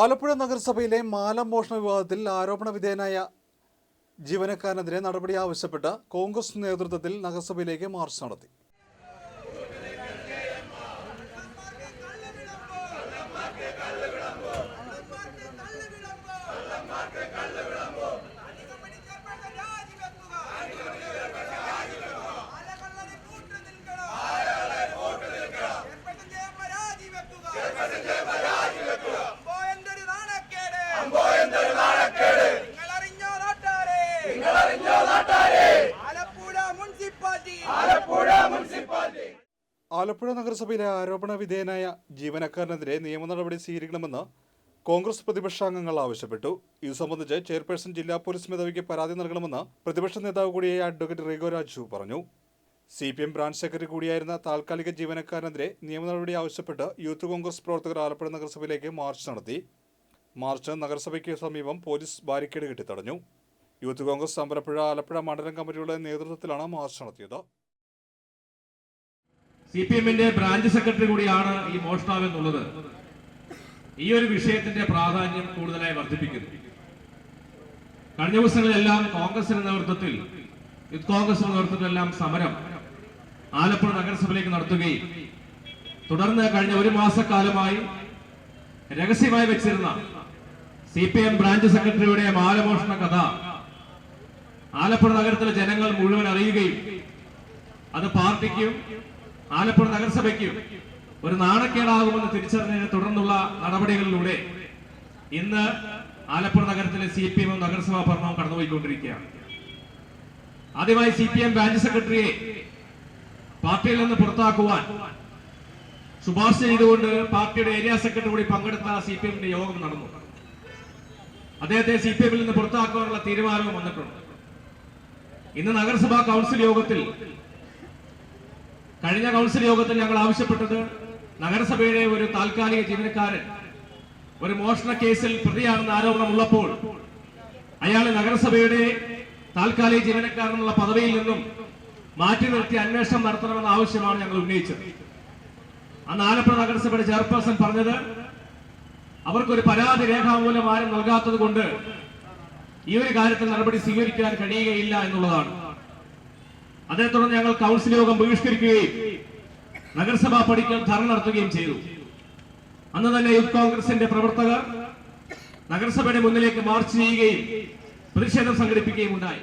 ആലപ്പുഴ നഗരസഭയിലെ മാലം മോഷണ വിവാദത്തിൽ ആരോപണ വിധേയനായ ജീവനക്കാരനെതിരെ നടപടി ആവശ്യപ്പെട്ട് കോൺഗ്രസ് നേതൃത്വത്തിൽ നഗരസഭയിലേക്ക് മാർച്ച് നടത്തി. ആലപ്പുഴ നഗരസഭയിലെ ആരോപണ വിധേയനായ ജീവനക്കാരനെതിരെ നിയമ നടപടി സ്വീകരിക്കണമെന്ന് കോൺഗ്രസ് പ്രതിപക്ഷാംഗങ്ങൾ ആവശ്യപ്പെട്ടു. ഇത് സംബന്ധിച്ച് ചെയർപേഴ്സൺ ജില്ലാ പോലീസ് മേധാവിക്ക് പരാതി നൽകണമെന്ന് പ്രതിപക്ഷ നേതാവ് കൂടിയായ അഡ്വക്കേറ്റ് റീഗോ രാജു പറഞ്ഞു. C P M branch secretary കൂടിയായിരുന്ന താൽക്കാലിക ജീവനക്കാരനെതിരെ നിയമ നടപടി ആവശ്യപ്പെട്ട് യൂത്ത് കോൺഗ്രസ് പ്രവർത്തകർ ആലപ്പുഴ നഗരസഭയിലേക്ക് മാർച്ച് നടത്തി. മാർച്ച് നഗരസഭയ്ക്ക് സമീപം പോലീസ് ബാരിക്കേഡ് കെട്ടി തടഞ്ഞു യൂത്ത് കോൺഗ്രസ് അമ്പലപ്പുഴ ആലപ്പുഴ മണ്ഡലം കമ്മിറ്റിയുടെ നേതൃത്വത്തിലാണ് മാർച്ച് നടത്തിയത്. സി പി എമ്മിന്റെ ബ്രാഞ്ച് സെക്രട്ടറി കൂടിയാണ് ഈ മോഷ്ടാവ് എന്നുള്ളത്. ഈ ഒരു വിഷയത്തിന്റെ പ്രാധാന്യം കൂടുതലായി വർദ്ധിപ്പിക്കുന്നു. കഴിഞ്ഞ ദിവസങ്ങളിലെല്ലാം കോൺഗ്രസിന്റെ നേതൃത്വത്തിൽ യൂത്ത് കോൺഗ്രസിന്റെ നേതൃത്വത്തിലെല്ലാം സമരം ആലപ്പുഴ നഗരസഭയിലേക്ക് നടത്തുകയും തുടർന്ന് കഴിഞ്ഞ ഒരു മാസക്കാലമായി രഹസ്യമായി വെച്ചിരുന്ന സി പി എം ബ്രാഞ്ച് സെക്രട്ടറിയുടെ മാലമോഷണ കഥ. ആലപ്പുഴ നഗരത്തിലെ ജനങ്ങൾ മുഴുവൻ അറിയുകയും അത് പാർട്ടിക്കും ആലപ്പുഴ നഗരസഭയ്ക്കും ഒരു നാണക്കേടാകുമെന്ന് തിരിച്ചറിഞ്ഞതിനെ തുടർന്നുള്ള നടപടികളിലൂടെ ഇന്ന് ആലപ്പുഴ നഗരത്തിലെ സി പി എമ്മും നഗരസഭാ ഭരണവും കടന്നുപോയിക്കൊണ്ടിരിക്കുകയാണ്. ആദ്യമായി സി പി എം ബ്രാഞ്ച് സെക്രട്ടറിയെ പാർട്ടിയിൽ നിന്ന് പുറത്താക്കുവാൻ ശുപാർശ ചെയ്തുകൊണ്ട് പാർട്ടിയുടെ ഏരിയ സെക്രട്ടറി കൂടി പങ്കെടുത്ത സി പി എമ്മിന്റെ യോഗം നടന്നു. അദ്ദേഹത്തെ സി പി എമ്മിൽ നിന്ന് പുറത്താക്കാനുള്ള തീരുമാനവും വന്നിട്ടുണ്ട്. ഇന്ന് നഗരസഭാ കൗൺസിൽ യോഗത്തിൽ കഴിഞ്ഞ കൗൺസിൽ യോഗത്തിൽ ഞങ്ങൾ ആവശ്യപ്പെട്ടത് നഗരസഭയുടെ ഒരു താൽക്കാലിക ജീവനക്കാരൻ ഒരു മോഷണ കേസിൽ പ്രതിയാണെന്ന് ആരോപണമുള്ളപ്പോൾ അയാൾ നഗരസഭയുടെ താൽക്കാലിക ജീവനക്കാരനുള്ള പദവിയിൽ നിന്നും മാറ്റി നിർത്തി അന്വേഷണം നടത്തണമെന്ന ആവശ്യമാണ് ഞങ്ങൾ ഉന്നയിച്ചത്. അന്ന് ആലപ്പുഴ നഗരസഭയുടെ ചെയർപേഴ്സൺ പറഞ്ഞത് അവർക്കൊരു പരാതി രേഖാമൂലം ആരും നൽകാത്തത് കൊണ്ട് ഈ ഒരു കാര്യത്തിൽ നടപടി സ്വീകരിക്കാൻ കഴിയുകയില്ല എന്നുള്ളതാണ്. അതേ തുടർന്ന് ഞങ്ങൾ കൗൺസിൽ യോഗം ബഹിഷ്കരിക്കുകയും നഗരസഭാ പടിക്കൽ ധർണ നടത്തുകയും ചെയ്തു. അന്ന് തന്നെ യൂത്ത് കോൺഗ്രസിന്റെ പ്രവർത്തകർ നഗരസഭയുടെ മുന്നിലേക്ക് മാർച്ച് ചെയ്യുകയും പ്രതിഷേധം സംഘടിപ്പിക്കുകയും ഉണ്ടായി.